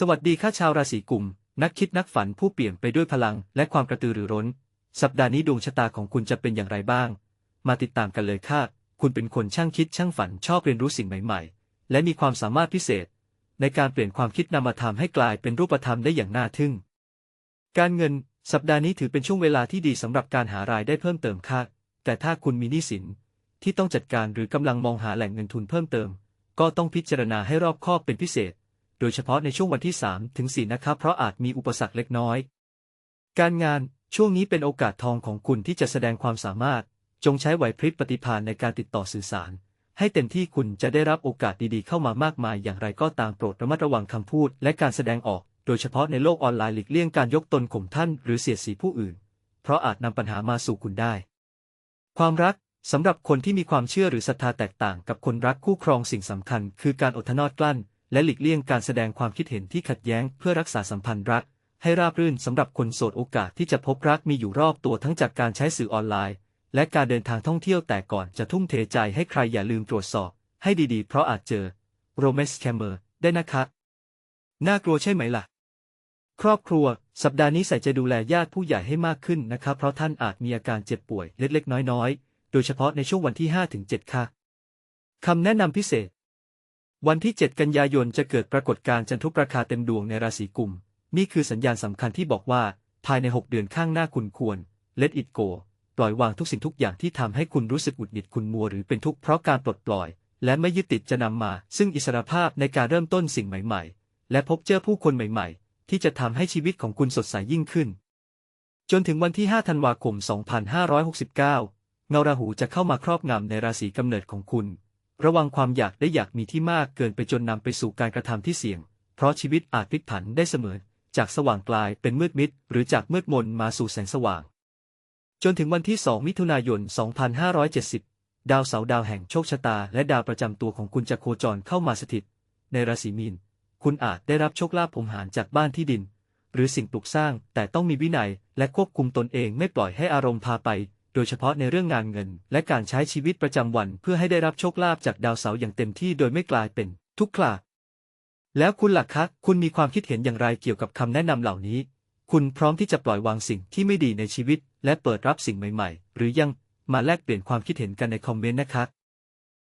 สวัสดีค่ะชาวราศีกุม นักคิดนักฝันผู้เปลี่ยนไปด้วยพลังและความกระตือรือร้น สัปดาห์นี้ดวงชะตาของคุณจะเป็นอย่างไรบ้าง มาติดตามกันเลยค่ะ คุณเป็นคนช่างคิดช่างฝันชอบเรียนรู้สิ่งใหม่ๆ และมีความสามารถพิเศษ ในการเปลี่ยนความคิดนามธรรมให้กลายเป็นรูปธรรมได้อย่างน่าทึ่ง การเงิน สัปดาห์นี้ถือเป็นช่วงเวลาที่ดีสำหรับการหารายได้เพิ่มเติมค่ะ แต่ถ้าคุณมีหนี้สินที่ต้องจัดการหรือกำลังมองหาแหล่งเงินทุนเพิ่มเติม ก็ต้องพิจารณาให้รอบคอบเป็นพิเศษ โดยเฉพาะในช่วงวันที่ 3 ถึง 4 นะครับ เพราะอาจมีอุปสรรคเล็กน้อย การงานช่วงนี้เป็นโอกาสทองของคุณที่จะแสดงความสามารถ จงใช้ไหวพริบปฏิภาณในการติดต่อสื่อสาร ให้เต็มที่คุณจะได้รับโอกาสดีๆเข้ามามากมาย อย่างไรก็ตามโปรดระมัดระวังคำพูดและการแสดงออก โดยเฉพาะในโลกออนไลน์หลีกเลี่ยงการยกตนข่มท่าน หรือเสียดสีผู้อื่น เพราะอาจนำปัญหามาสู่คุณได้ ความรักสำหรับคนที่มีความเชื่อหรือศรัทธาแตกต่างกับคนรักคู่ครองสิ่งสำคัญ คือการอดทนอดกลั้น และหลีกเลี่ยงการแสดงความคิดเห็นที่ขัดแย้งเพื่อรักษาสัมพันธ์รัก ให้ราบรื่นสำหรับคนโสดโอกาสที่จะพบรักมีอยู่รอบตัวทั้งจากการใช้สื่อออนไลน์ และการเดินทางท่องเที่ยวแต่ก่อนจะทุ่มเทใจให้ใครอย่าลืมตรวจสอบ ให้ดีๆ เพราะอาจเจอโรแมนต์แคมเมอร์ได้นะคะน่ากลัวใช่ไหมล่ะ ครอบครัว สัปดาห์นี้ใส่ใจดูแลญาติผู้ใหญ่ให้มากขึ้นนะครับเพราะท่านอาจมีอาการเจ็บป่วยเล็กๆ น้อยๆ โดยเฉพาะในช่วงวันที่ 5-7 ค่ะคำแนะนำพิเศษ วันที่ 7 กันยายนจะเกิดปรากฏการณ์จันทุปราคาเต็มดวงในราศีกุม นี่คือสัญญาณสำคัญที่บอกว่า ภายใน 6 เดือนข้างหน้าคุณควร let it go ปล่อยวางทุกสิ่งทุกอย่างที่ทำให้คุณรู้สึกหงุดหงิดคุณมัวหรือเป็นทุกข์เพราะการปลดปล่อย และไม่ยึดติดจะนำมา ซึ่งอิสรภาพในการเริ่มต้นสิ่งใหม่ ๆ และพบเจอผู้คนใหม่ ๆ ที่จะทำให้ชีวิตของคุณสดใสยิ่งขึ้น จนถึงวันที่ 5 ธันวาคม 2569 เงาราหูจะเข้ามาครอบงำในราศีกำเนิดของคุณ ระวังความอยากได้อยากมีที่มากเกินไปจนนำไปสู่การกระทำที่เสี่ยง เพราะชีวิตอาจพลิกผันได้เสมอ จากสว่างกลายเป็นมืดมิด หรือจากมืดมนมาสู่แสงสว่าง จนถึงวันที่ 2 มิถุนายน 2570 ดาวเสาร์ดาวแห่งโชคชะตา และดาวประจำตัวของคุณจะโคจรเข้ามาสถิต ในราศีมีน คุณอาจได้รับโชคลาภผมหารจากบ้านที่ดิน หรือสิ่งปลูกสร้างแต่ต้องมีวินัยและควบคุมตนเองไม่ปล่อยให้อารมณ์พาไป โดยเฉพาะในเรื่องงานเงิน และการใช้ชีวิตประจำวัน เพื่อให้ได้รับโชคลาภจากดาวเสาร์อย่างเต็มที่โดยไม่กลายเป็นทุกข์ลาแล้วคุณล่ะคะ คุณมีความคิดเห็นอย่างไรเกี่ยวกับคำแนะนำเหล่านี้ คุณพร้อมที่จะปล่อยวางสิ่งที่ไม่ดีในชีวิต และเปิดรับสิ่งใหม่ ๆ หรือยังมาแลกเปลี่ยนความคิดเห็นกันในคอมเมนต์นะคะ